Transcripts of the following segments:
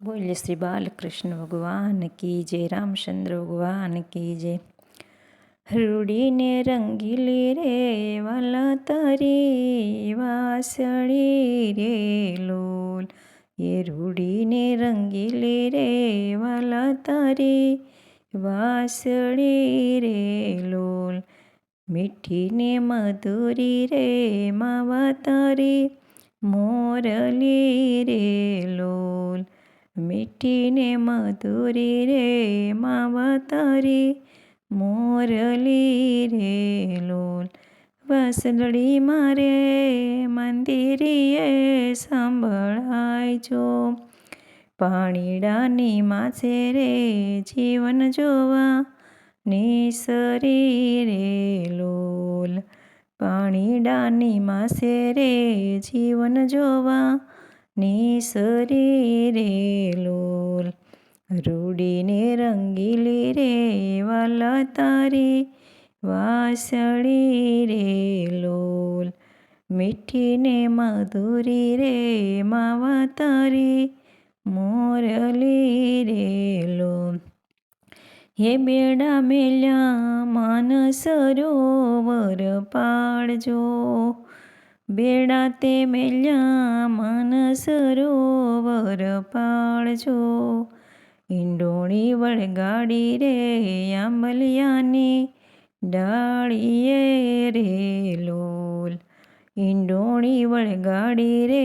બોલ્ય શ્રી બાલકૃષ્ણ ભગવાન કી જય રામચંદ્ર ભગવાન કી જય રૂડીને રંગીલી રે વાલા તારી વાસળી રે લોલ એ રૂડીને રંગીલી રે વાલા તારી વાસળી રે લોલ મીઠીને મધુરી રે માવા તારી મોરલી રે લોલ મીઠીને મધુરી રે માવા મોરલી રે, લોલ વસલડી મારે, મંદિરીએ સાંભળાયજો પાણીડાની માસે રે, જીવન જોવા નિસરી રે, લોલ પાણીડાની માસે રે, જીવન જોવા નિસરી રે લોલ રૂડીને રંગીલી રે વાલા તારી વાસળી રે લોલ મીઠીને મધુરી રે માવા તારી મોરલી રે લોલ હે બેડા મેલ્યા માન સરોવર પાડજો બેડા તે મેલ્યા મન સરોવર પાળજો ઈંડોણી વળગાડી રે આંબલિયાની ડાળીએ રે લોલ. ઈંડોણી વળગાડી રે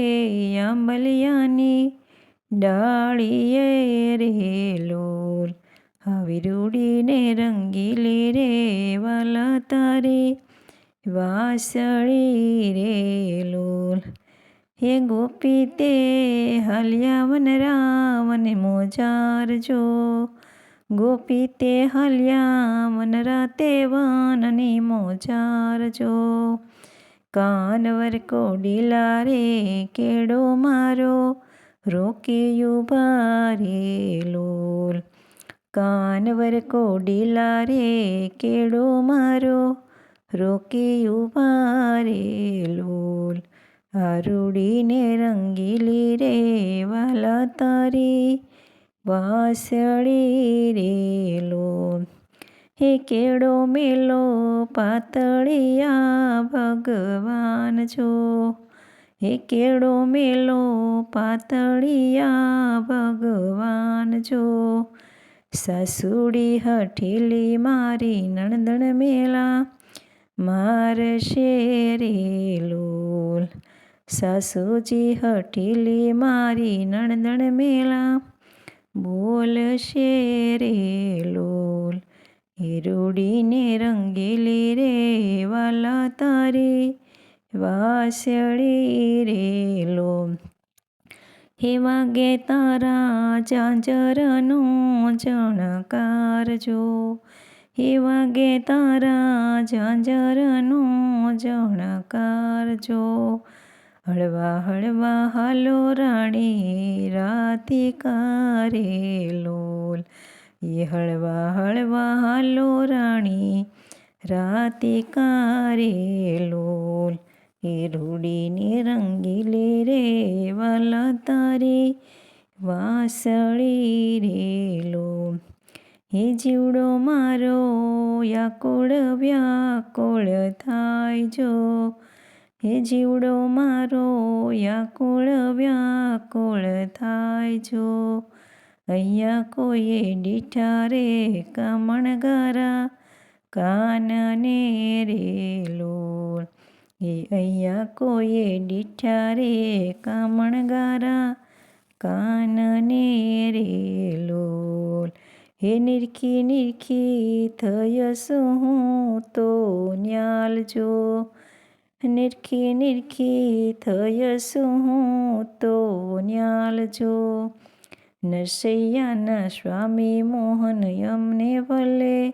આંબલિયાની ડાળીએ રે લોલ. આવી રૂડીને રંગીલી રે વાલા તારી વાસળી રે લોલ. હે ગોપી, તે હાલ્યા વન રાવન મોજારજો. ગોપી, તે હાલ્યા વન રાતે વનની મોજારજો. કાનવર કોડીલા રે કેડો મારો રોકી ભારે લોલ. કાનવર કોડીલા રે કેડો મારો રોકી ઊભા રે લોલ, આરુડીને રંગીલી રે વાલા તારી, વાસળી રે લોલ. હે કેળો મેલો પાતળિયા ભગવાન જો, હે કેળો મેલો પાતળિયા ભગવાન જો. સાસુડી હઠીલી મારી નણદણ મેલા માર શેરે લોલ. સાસુજી હઠીલી મારી નણદણ મેલા બોલ શેરે લોલ. હિરુડીને રંગીલી રે વાલા તારી. વાસળી રે હે વાગે તારા ચાંચરનો જણકારજો હે વાગે તારા ઝાંઝરનો જણકારજો. હળવા હળવા હાલો રાણી, રાતે કારે લોલ. એ હળવા હળવા હાલો રાણી, રાતે કારે લોલ. એ રૂડીની રંગીલી રે વાલા તારે, વાસળી રે લોલ. હે જીવડો મારો, યાકુળ વ્યાકુળ થાય જો. હે જીવડો મારો, યાકુળ વ્યાકુળ થાય જો. અહીંયા કોઈએ ડીઠા રે કામણગારા કાનને રે લોલ. હે અહીંયા કોઈએ ડીઠા રે કામણગારા કાનને રે લોલ. હે નિરખી નિરખી થયશું હું તો ન્યાલજો. નિરખી નિરખી થયશું હું તો ન્યાલજો. નરસૈયાના સ્વામી મોહન અમને ભલે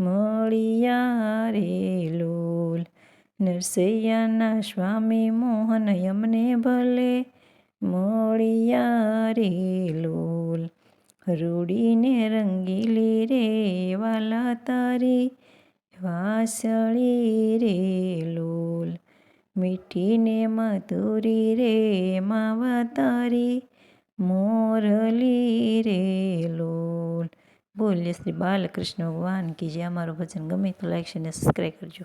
મળિયા રે લોલ. નરસૈયાના સ્વામી મોહન અમને ભલે મળિયા રે લોલ. રૂડીને રંગીલી રે, વાલા તારી વાસળી રે, લોલ મીઠીને મધુરી રે, માવા તારી મોરલી રે, લોલ બોલીએ શ્રી બાલકૃષ્ણ ભગવાન કે જે અમારું ભજન ગમે તો લાઈક છે ને સબસ્ક્રાઈબ કરજો.